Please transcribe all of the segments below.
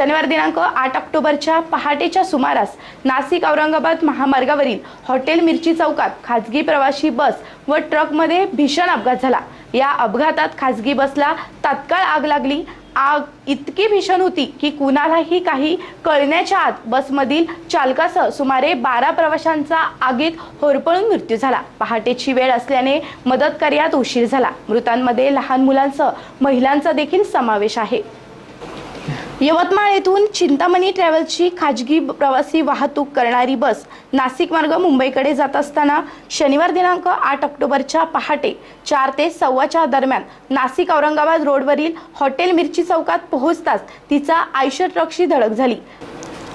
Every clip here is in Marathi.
शनिवार दिनांक आठ ऑक्टोबरच्या पहाटेच्या सुमारास नाशिक औरंगाबाद महामार्गावरील हॉटेल मिरची चौकात खाजगी प्रवासी बस व ट्रकमध्ये भीषण अपघात झाला. या अपघातात खाजगी बसला तात्काळ आग लागली. आग इतकी भीषण होती की कुणालाही काही कळण्याच्या आत बसमधील चालकासह सुमारे बारा प्रवाशांचा आगीत होरपळून मृत्यू झाला. पहाटेची वेळ असल्याने मदत कार्यात उशीर झाला. मृतांमध्ये लहान मुलांसह महिलांचा देखील समावेश आहे. यवतमाळ येथून चिंतामणी ट्रॅव्हल्सची खाजगी प्रवासी वाहतूक करणारी बस नाशिक मार्ग मुंबईकडे जात असताना शनिवार दिनांक आठ ऑक्टोबरच्या पहाटे चार ते सव्वाच्या दरम्यान नाशिक औरंगाबाद रोडवरील हॉटेल मिरची चौकात पोहोचताच तिचा आयशर ट्रकशी धडक झाली.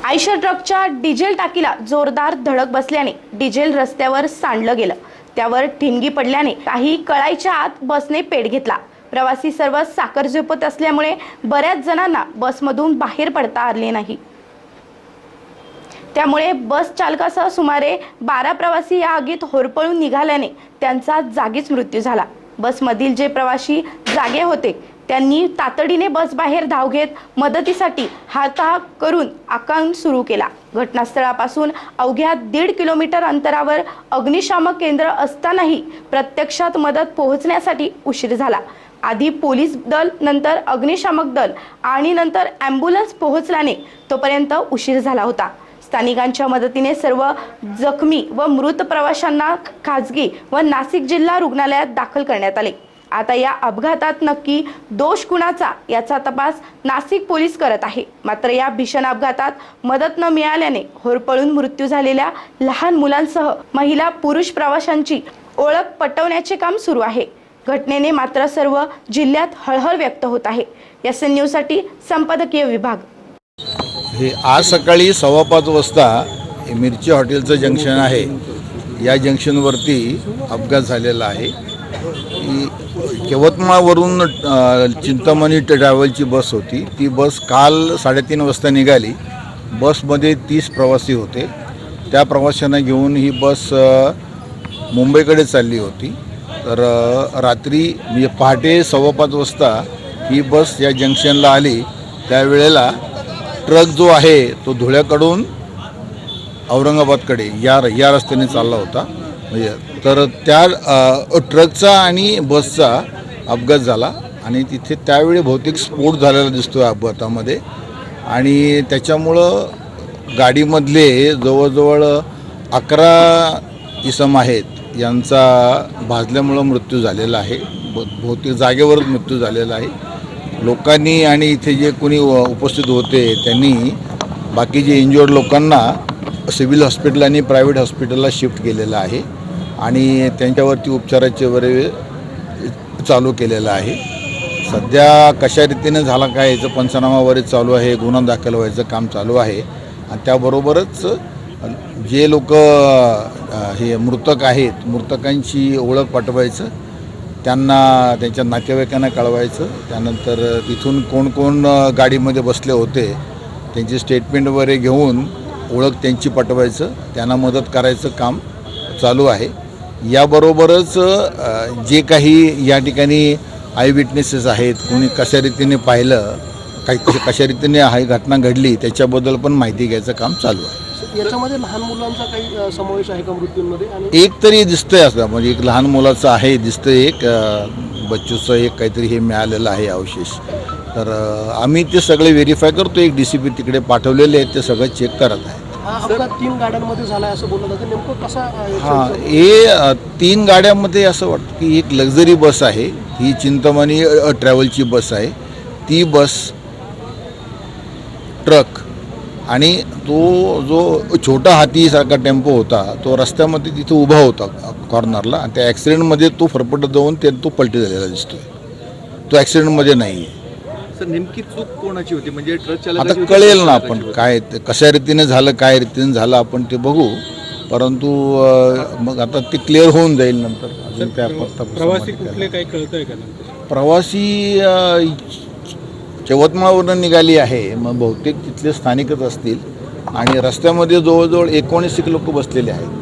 आयशर ट्रकच्या डिझेल टाकीला जोरदार धडक बसल्याने डिझेल रस्त्यावर सांडलं गेलं. त्यावर ठिणगी पडल्याने काही कळायच्या आत बसने पेट घेतला. प्रवासी सर्व साखर झोपत असल्यामुळे बऱ्याच जणांना बसमधून बाहेर पडता आले नाही. त्यामुळे बस चालकासह सुमारे बारा प्रवासी या आगीत होरपळून निघाल्याने त्यांचा जागीच मृत्यू झाला. बसमधील जे प्रवासी जागे होते त्यांनी तातडीने बस बाहेर धाव घेत मदतीसाठी हाताहाक करून आकांन सुरू केला. घटनास्थळापासून अवघ्या दीड किलोमीटर अंतरावर अग्निशामक केंद्र असतानाही प्रत्यक्षात मदत पोहोचण्यासाठी उशीर झाला. आधी पोलीस दल नंतर अग्निशामक दल आणि नंतर ॲम्ब्युलन्स पोहोचल्याने तोपर्यंत उशीर झाला होता. स्थानिकांच्या मदतीने सर्व जखमी व मृत प्रवाशांना खाजगी व नाशिक जिल्हा रुग्णालयात दाखल करण्यात आले. आता या अपघातात नक्की दोष कुणाचा याचा तपास नाशिक पोलीस करत आहे. मात्र या भीषण अपघातात मदत न मिळाल्याने होरपळून मृत्यू झालेल्या लहान मुलांसह महिला पुरुष प्रवाशांची ओळख पटवण्याचे काम सुरू आहे. घटनेने मात्र सर्व जिल्ह्यात हळहळ व्यक्त होत आहे. एस एन न्यूजसाठी संपादकीय विभाग. हे आज सकाळी सव्वा पाच वाजता मिरची हॉटेलचं जंक्शन आहे. या जंक्शनवरती अपघात झालेला आहे. यवतमाळवरून चिंतामणी ट्रॅव्हलची बस होती. ती बस काल साडेतीन वाजता निघाली. बसमध्ये तीस प्रवासी होते. त्या प्रवाशांना घेऊन ही बस मुंबईकडे चालली होती. तर रात्री म्हणजे पहाटे सव्वा पाच वाजता ही बस या जंक्शनला आली. त्यावेळेला ट्रक जो आहे तो धुळ्याकडून औरंगाबादकडे या या रस्त्याने चालला होता. म्हणजे तर त्या ट्रकचा आणि बसचा अपघात झाला आणि तिथे त्यावेळी भौतिक स्फोट झालेला दिसतो आहे अपघातामध्ये. आणि त्याच्यामुळं गाडीमधले जवळजवळ अकरा इसम आहेत यांचा भाजल्यामुळं मृत्यू झालेला आहे. भौतिक जागेवरच मृत्यू झालेला आहे. लोकांनी आणि इथे जे कोणी उपस्थित होते त्यांनी बाकीचे इंजुअर्ड लोकांना सिव्हिल हॉस्पिटल आणि प्रायव्हेट हॉस्पिटलला शिफ्ट केलेलं आहे. आणि त्यांच्यावरती उपचाराचे वगैरे चालू केलेलं आहे. सध्या कशा रीतीने झाला काय याचं पंचनामा वगैरे चालू आहे गुन्हा दाखल व्हायचं काम चालू आहे. आणि त्याबरोबरच जे लोक हे मृतक आहेत मृतकांची ओळख पाठवायचं त्यांना त्यांच्या नातेवाईकांना कळवायचं त्यानंतर तिथून कोण कोण गाडीमध्ये बसले होते त्यांची स्टेटमेंट वगैरे घेऊन ओळख त्यांची पटवायचं त्यांना मदत करायचं काम चालू आहे. याबरोबरच जे काही या ठिकाणी आय विटनेसेस आहेत कोणी कशा रीतीने पाहिलं काही कशा- रीतीने ही घटना घडली त्याच्याबद्दल पण माहिती घ्यायचं काम चालू आहे. याच्यामध्ये लहान मुलांचा काही समावेश आहे का मृत्यूंमध्ये? आणि एक तरी दिसतंय असं म्हणजे एक लहान मुलाचं आहे दिसतंय एक बच्चूचं एक काहीतरी हे मिळालेलं आहे अवशेष. तर आम्ही ते सगळे व्हेरीफाय करतो एक डी सी पी तिकडे पाठवलेले आहेत ते सगळं चेक करत आहे. अपघात तीन गाड्यांमध्ये झाला असं बोललं जातं. नेमकं कसा अ, याच्या- हां हे तीन गाड्यामध्ये असं वाटतं की एक लक्झरी बस आहे. ही चिंतामणी ट्रॅव्हलची बस आहे. ती बस ट्रक आणि तो जो छोटा हातीसारखा टेम्पो होता तो रस्त्यामध्ये तिथे उभा होता कॉर्नरला आणि त्या ॲक्सिडेंटमध्ये तो फरफटत जाऊन ते तो पलटी झालेला दिसतोय. तो ॲक्सिडेंटमध्ये नाही आहे सर नेमकी चूक कोणाची होती? म्हणजे ट्रक आता कळेल ना आपण? काय ते- कशा रीतीने झालं काय रीतीने झालं आपण ते बघू. परंतु अ, मग आता ते क्लिअर होऊन जाईल नंतर. अजून तपास- प्रवासी कुठले काही कळतंय का नंतर प्रवासी अ, यवतमाळवरून निघाली आहे. मग बहुतेक तिथले स्थानिकच असतील. आणि रस्त्यामध्ये जवळजवळ एकोणीस लोक बसलेले आहेत.